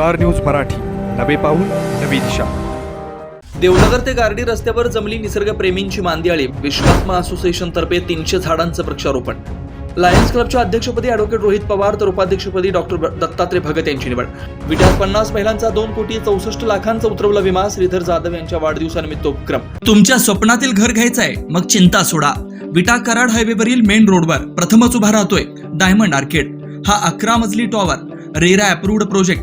Star news Marathi. नवे पाऊल नवी दिशा. देवनगर ते गार्डी रस्त्यावर जमली निसर्गप्रेमींची मांदियाळी. विश्वात्मा असोसिएशन तर्फे तीनशे झाडांचं वृक्षारोपण. लायन्स क्लबच्या अध्यक्षपदी अॅडव्होकेट रोहित पवार तर उपाध्यक्षपदी डॉक्टर दत्तात्रय भगत यांची निवड. विट्यात पन्नास महिलांचा दोन कोटी चौसष्ट लाखांचा उतरवला विमा श्रीधर जाधव यांच्या वाढदिवसानिमित्त उपक्रम. तुमच्या स्वप्नातील घर घ्यायचंय मग चिंता सोडा. विटा कराड हायवेवरील मेन रोडवर प्रथमच उभा राहतोय डायमंड आर्केड. हा अकरा मजली tower RERA approved project.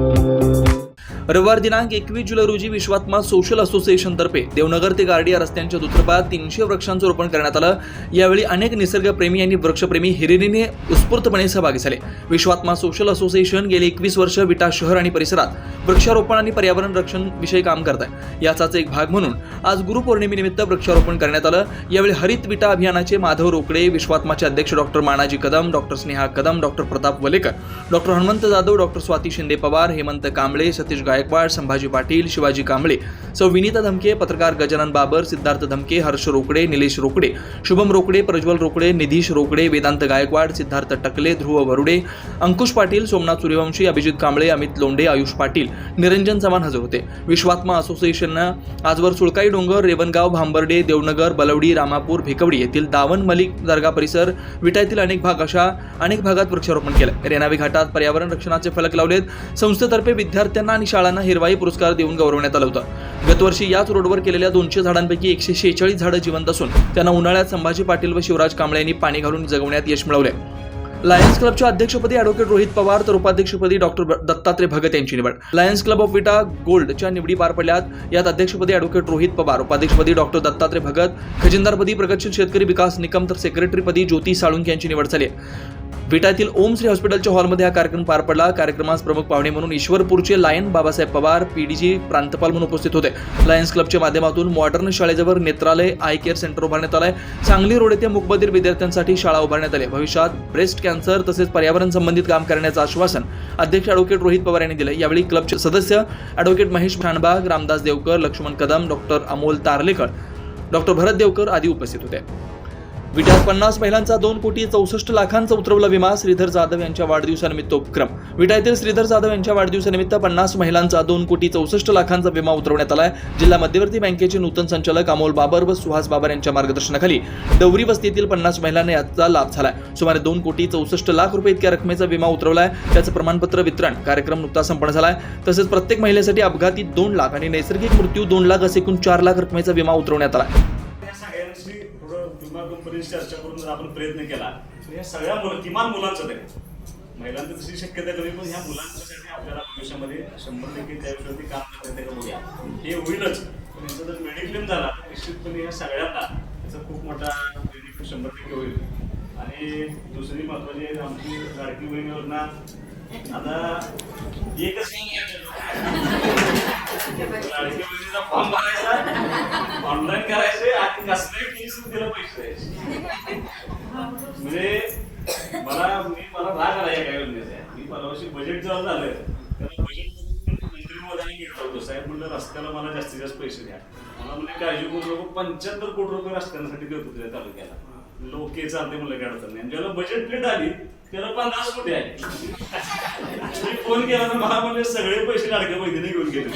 रविवार दिनांक एकवीस जुलै रोजी विश्वात्मा सोशल असोसिएशन तर्फे देवनगर ते गार्डिया रस्त्यांच्या दुतर्फात तीनशे वृक्षांचं रोपण करण्यात आलं. यावेळी अनेक निसर्गप्रेमी आणि वृक्षप्रेमी हिरिरीने उत्स्फूर्तपणे सहभागी झाले. विश्वात्मा सोशल असोसिएशन गेले एकवीस वर्ष विटा शहर आणि परिसरात वृक्षारोपण आणि पर्यावरण रक्षण विषयी काम करत आहे. याचाच एक भाग म्हणून आज गुरुपौर्णिमेनिमित्त वृक्षारोपण करण्यात आलं. यावेळी हरित विटा अभियानाचे माधव रोकडे विश्वात्माचे अध्यक्ष doctor Manaji Kadam doctor Sneha Kadam doctor Pratap Walekar doctor Hanumant Jadhav doctor Swati Shinde Pawar Hemant Kamble Satish Gaikwad Sambhaji Patil Shivaji Kamble सौ विनीता धमके पत्रकार गजानन बाबर सिद्धार्थ धमके हर्ष रोकडे निलेश रोकडे शुभम रोकडे प्रज्वल रोकडे निधीश रोकडे वेदांत गायकवाड सिद्धार्थ टकले ध्रुव वरुडे अंकुश पाटील सोमनाथ सूर्यवंशी अभिजित कांबळे अमित लोंढे आयुष पाटील निरंजन चव्हाण हजर होते. विश्वात्मा असोसिएशननं आजवर सुळकाई डोंगर रेवणगाव भांबर्डे देवनगर बलवडी रामापूर भिकवडी येथील दावण मलिक दर्गा परिसर विटायतील अनेक भाग अशा अनेक भागात वृक्षारोपण केलं. रेनावी घाटात पर्यावरण रक्षणाचे फलक लावलेत. संस्थेतर्फे विद्यार्थ्यांना आणि शाळा झाडांना हिरवाई पुरस्कार देऊन गौरवण्यात आलं होतं. गतवर्षी याच रोडवर केलेल्या दोनशे झाडांपैकी एकशे शेहेचाळीस झाडं जिवंत असून त्यांना उन्हाळ्यात संभाजी पाटील व शिवराज कांबळे यांनी पाणी घालून जगवण्यात यश मिळवले लायन्स क्लबच्या अध्यक्षपदी अॅडव्होकेट रोहित पवार तर उपाध्यक्षपदी डॉक्टर दत्तात्रय भगत यांची निवड. लायन्स क्लब ऑफ विटा गोल्डच्या निवडी पार पडल्यात. यात अध्यक्षपदी अॅडव्होकेट रोहित पवार उपाध्यक्षपदी डॉक्टर दत्तात्रय भगत खजिनदारपदी प्रगतशील शेतकरी विकास निकम तर सेक्रेटरीपदी ज्योती साळुंके यांची निवड झाली आहे. विटातील ओम श्री हॉस्पिटलच्या हॉलमध्ये हा कार्यक्रम पार पडला. कार्यक्रमास प्रमुख पाहुणे म्हणून ईश्वरपूरचे लायन बाबासाहेब पवार पीडीजी प्रांतपाल म्हणून उपस्थित होते. लायन्स क्लबच्या माध्यमातून मॉडर्न शाळेजवळ नेत्रालय आय केअर सेंटर उभारण्यात आलंय. सांगली रोड येथे मुकबधीर विद्यार्थ्यांसाठी शाळा उभारण्यात आली. भविष्यात ब्रेस्ट कॅन्सर तसेच पर्यावरण संबंधित काम करण्याचं आश्वासन अध्यक्ष अॅडव्होकेट रोहित पवार यांनी दिलं यावेळी क्लबचे सदस्य advocate Mahesh Shanbag Ramdas Devkar Laxman Kadam doctor Amol Tarlekar doctor Bharat Devkar आदी उपस्थित होते. विट्यात पन्नास महिलांचा दोन कोटी चौसष्ट लाखांचा उतरवला विमा श्रीधर जाधव यांच्या वाढदिवसानिमित्त उपक्रम. विटा येथील श्रीधर जाधव यांच्या वाढदिवसानिमित्त पन्नास महिलांचा दोन कोटी चौसष्ट लाखांचा विमा उतरवण्यात आलाय. जिल्हा मध्यवर्ती बँकेचे नूतन संचालक अमोल बाबर व सुहास बाबर यांच्या मार्गदर्शनाखाली डवरी वस्तीतील पन्नास महिलांना याचा लाभ झालाय. सुमारे दोन कोटी चौसष्ट लाख रुपये इतक्या रकमेचा विमा उतरवलाय. त्याचं प्रमाणपत्र वितरण कार्यक्रम नुकताच संपन्न झालाय. तसेच प्रत्येक महिलेसाठी अपघाती दोन लाख आणि नैसर्गिक मृत्यू दोन लाख असे एकूण चार लाख रकमेचा विमा उतरवण्यात आला पर्यंत चर्चा करून जर आपण प्रयत्न केला तर या सगळ्या मुलं किमान मुलांचं तरी. महिलांची तशी शक्यता कमी पण ह्या मुलांच्यासाठी आपल्याला भविष्यामध्ये शंभर टक्के त्याविषयी काम करता येतं का बघूया. हे होईलच. पण याचा जर मेडिक्लेम झाला तर निश्चितपणे या सगळ्यांना त्याचा खूप मोठा बेनिफिट शंभर टक्के होईल. आणि दुसरी महत्वाची आहे आमची लाडकी बहीण योजना आता एकच लाडकी बहिणीचा फॉर्म भरायचा ऑनलाईन करायचे आणि कसल्याही फीस तिला पैसे द्यायचे. म्हणजे मला मी मला राग आला या काय योजनेचा मी परवाशी बजेट जेव्हा झालं तेव्हा बजेट मंत्री मोदयांनी होतो. साहेब म्हणलं रस्त्याला मला जास्तीत जास्त पैसे द्या. मला म्हणजे काळजी करू नको पंच्याहत्तर कोटी रुपये रस्त्यांसाठी देत होते तालुक्याला. लोके चालते म्हणलं काय अडचण नाही. आणि ज्याला बजेट प्लेट आली त्याला पन्नास कोटी आहे मी फोन केला तर मला म्हणजे सगळे पैसे लाडक्या बहिणीने घेऊन गेले.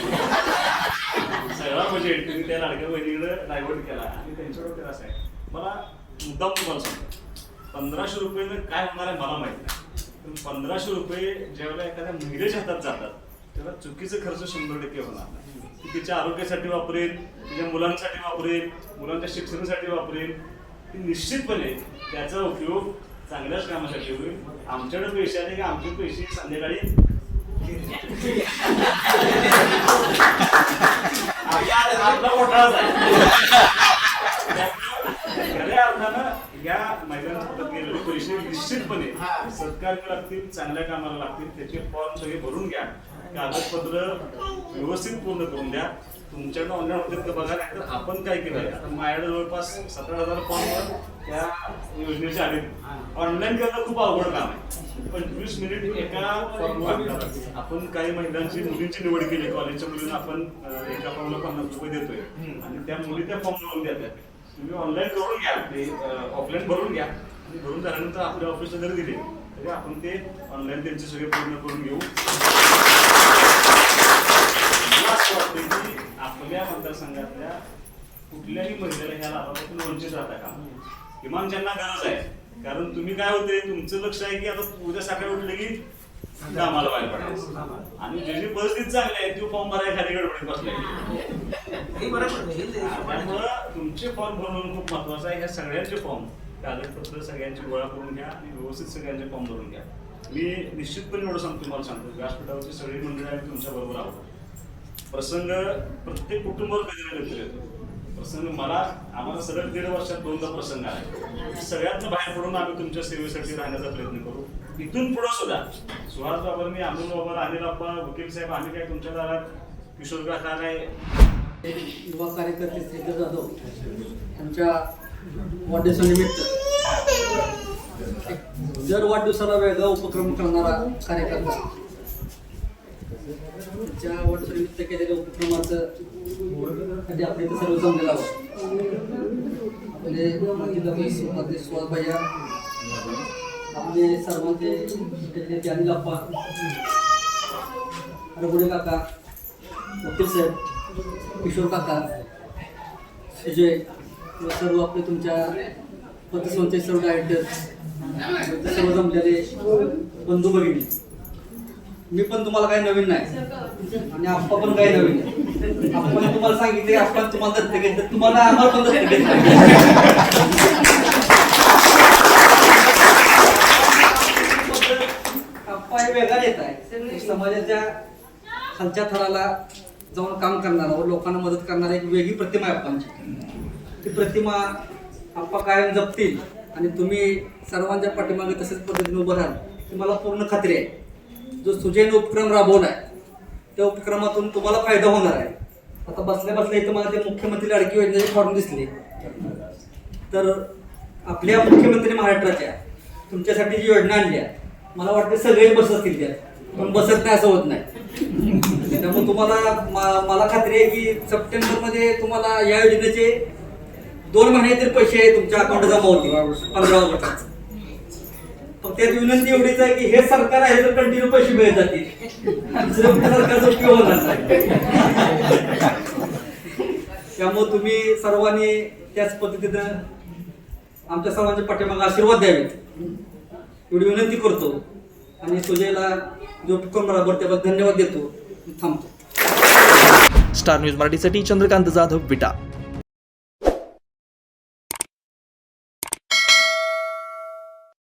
सगळा बजेट तुम्ही त्या लाडक्या बहिणीकडे डायव्हर्ट केला. आणि त्यांच्या असं आहे मला मुद्दाम तुम्हाला सांगतो. पंधराशे रुपये काय होणार आहे मला माहीत नाही. पण पंधराशे रुपये ज्यावेळेला एखाद्या महिलेच्या हातात जातात तेव्हा चुकीचा खर्च शंभर टक्के होणार नाही. तिच्या आरोग्यासाठी वापरेल तिच्या मुलांसाठी वापरेल मुलांच्या शिक्षणासाठी वापरेल. ती निश्चितपणे त्याचा उपयोग चांगल्याच कामासाठी होईल. आमच्याकडे पैसे आले की आमचे पैसे संध्याकाळी आपला अर्थानं या महिलांच्या हातात निश्चितपणे सत्कारला लागतील चांगल्या कामाला लागतील त्याचे फॉर्म सगळे भरून घ्या. कागदपत्र व्यवस्थित पूर्ण करून द्या. तुमच्याकडे ऑनलाईन होते का बघा नाही तर आपण काय केलंय आता माझ्याकडे जवळपास सतरा हजार फॉर्म त्या योजनेचे आले. ऑनलाईन करणं खूप अवघड काम आहे. पंचवीस मिनिट एका आपण काही महिलांची मुलींची निवड केली. कॉलेजच्या मुलींना आपण एका फॉर्मला पन्नास रुपये देतोय. आणि त्या मुली त्या फॉर्म भरून देतात. तुम्ही ऑनलाईन करून घ्या. ते ऑफलाईन भरून घ्या. आणि भरून झाल्यानंतर आपल्या ऑफिसला जरी दिले तरी आपण ते ऑनलाईन त्यांचे सगळे पूर्ण करून घेऊ. मला असं वाटतं की आपल्या मतदारसंघातल्या कुठल्याही महिलेला ह्या लाभापासून वंचित राहता का? किमान ज्यांना गरज आहे. कारण तुम्ही काय होते तुमचं लक्ष आहे की आता उद्या सकाळी उठले की कामाला बाहेर पडायचं. आणि ज्याची परिस्थिती चांगली आहे तो फॉर्म भरायला खाली गडबडीत बसलाय. त्यामुळं तुमचे फॉर्म भरून खूप महत्वाचं आहे. ह्या सगळ्यांचे फॉर्म कागदपत्र सगळ्यांची गोळा करून घ्या आणि व्यवस्थित सगळ्यांचे फॉर्म भरून घ्या. मी निश्चितपणे एवढं सांगतो तुम्हाला सांगतो व्यासपीठावरची सगळी मंडळी आम्ही तुमच्या बरोबर आहोत. प्रसंग प्रत्येक कुटुंबावर कधी ना येतो प्रसंग मला आम्हाला सलग दीड वर्षात दोनदा प्रसंग आहे सगळ्यातनं बाहेर पडून आम्ही तुमच्या सेवेसाठी राहण्याचा प्रयत्न करू. इथून पुढे सुद्धा सुहास बाबांनी अमोल बाबा अनिल बाप्पा वकील साहेब आम्ही काय तुमच्या दारात किशोर काका काय युवा कार्यकर्ते श्रीधर जाधव यांच्या वाढदिवसानिमित्त दर वाढदिवसाला वेगळा उपक्रम करणारा कार्यकर्ता ज्या वाढदिवसानिमित्त केलेल्या उपक्रमाचं कधी आपल्या इथं सर्व जमलेलं आहोत. आपले माजी रमेश सुहास भैया आपले सर्वांचे नेते अनिल अप्पा रघुडे काका वकील साहेब किशोर काका सुजय व सर्व आपले तुमच्या पतसंस्थेचे सर्व डायरेक्टर सर्व जमलेले बंधू भगिनी. मी पण तुम्हाला काही नवीन नाही. आणि आप्पा पण काही नवीन नाही. आपण तुम्हाला सांगितले आपण तुम्हाला दत्त घेतलं तुम्हाला आम्हाला पण दत्त घेतलं आप्पा हे वेगळा येत आहे. समाजाच्या खालच्या थराला जाऊन काम करणारा व लोकांना मदत करणारा एक वेगळी प्रतिमा आहे आप्पांची. ती प्रतिमा आप्पा कायम जपतील आणि तुम्ही सर्वांच्या पाठीमागे तसेच पद्धतीने उभं राहाल ही मला पूर्ण खात्री आहे. जो सुजैन उपक्रम राबवला आहे त्या उपक्रमातून तुम्हाला फायदा होणार आहे. आता बसल्या बसल्या इथं मला ते मुख्यमंत्री लाडकी योजनेचे फॉर्म दिसले. तर आपल्या मुख्यमंत्री महाराष्ट्राच्या तुमच्यासाठी जी योजना आणली आहे मला वाटतं सगळेच बसत असतील त्यात पण बसत नाही असं होत नाही. त्यामुळे तुम्हाला मा- मला खात्री आहे की सप्टेंबरमध्ये तुम्हाला या योजनेचे दोन महिने तरी पैसे तुमच्या अकाउंट जमा होतील. पंधरा ऑगस्ट फक्त त्यात विनंती एवढीच आहे की हे सरकार आहे तर कंटिन्यू पैसे मिळत जातील. सरकारचा उपयोग होणार नाही. त्यामुळे तुम्ही सर्वांनी त्याच पद्धतीनं आमच्या सर्वांच्या पाठीमागे आशीर्वाद द्यावेत एवढी विनंती करतो. आणि सुजयला जो उपक्रम बरोबर त्याबद्दल धन्यवाद देतो. थांबतो. स्टार न्यूज मराठीसाठी चंद्रकांत जाधव विटा.